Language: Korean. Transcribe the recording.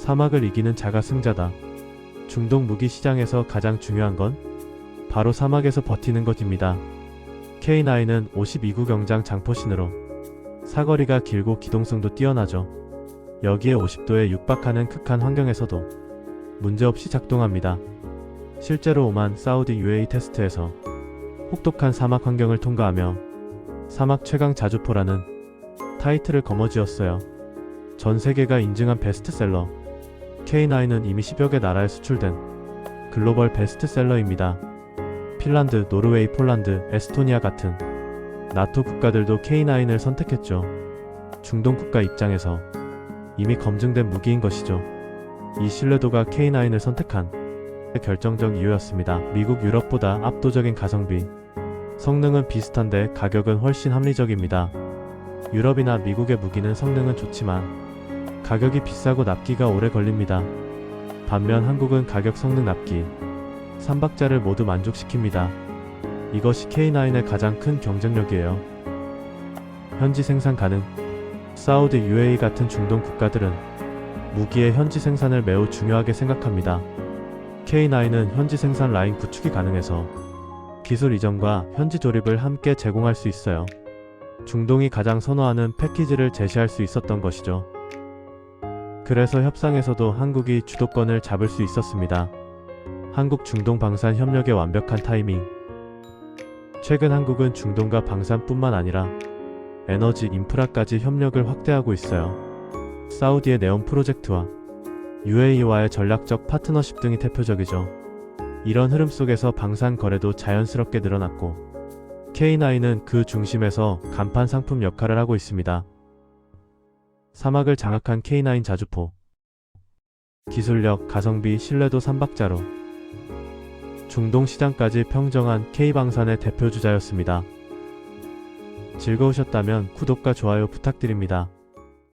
사막을 이기는 자가 승자다. 중동 무기 시장에서 가장 중요한 건 바로 사막에서 버티는 것입니다. K9은 52구 경장 장포신으로 사거리가 길고 기동성도 뛰어나죠. 여기에 50도에 육박하는 극한 환경에서도 문제없이 작동합니다. 실제로 오만 사우디 UAE 테스트에서 혹독한 사막 환경을 통과하며 사막 최강 자주포라는 타이틀을 거머쥐었어요. 전 세계가 인증한 베스트셀러 K9은 이미 10여 개 나라에 수출된 글로벌 베스트셀러입니다. 핀란드, 노르웨이, 폴란드, 에스토니아 같은 나토 국가들도 K9을 선택했죠. 중동 국가 입장에서 이미 검증된 무기인 것이죠. 이 신뢰도가 K9을 선택한 결정적 이유였습니다. 미국, 유럽보다 압도적인 가성비. 성능은 비슷한데 가격은 훨씬 합리적입니다. 유럽이나 미국의 무기는 성능은 좋지만 가격이 비싸고 납기가 오래 걸립니다. 반면 한국은 가격 성능 납기, 삼박자를 모두 만족시킵니다. 이것이 K9의 가장 큰 경쟁력이에요. 현지 생산 가능. 사우디 UAE 같은 중동 국가들은 무기의 현지 생산을 매우 중요하게 생각합니다. K9은 현지 생산 라인 구축이 가능해서 기술 이전과 현지 조립을 함께 제공할 수 있어요. 중동이 가장 선호하는 패키지를 제시할 수 있었던 것이죠. 그래서 협상에서도 한국이 주도권을 잡을 수 있었습니다. 한국 중동 방산 협력의 완벽한 타이밍. 최근 한국은 중동과 방산뿐만 아니라 에너지 인프라까지 협력을 확대하고 있어요. 사우디의 네온 프로젝트와 UAE와의 전략적 파트너십 등이 대표적이죠. 이런 흐름 속에서 방산 거래도 자연스럽게 늘어났고 K9은 그 중심에서 간판 상품 역할을 하고 있습니다. 사막을 장악한 K9 자주포 기술력, 가성비, 신뢰도 삼박자로 중동 시장까지 평정한 K방산의 대표 주자였습니다. 즐거우셨다면 구독과 좋아요 부탁드립니다.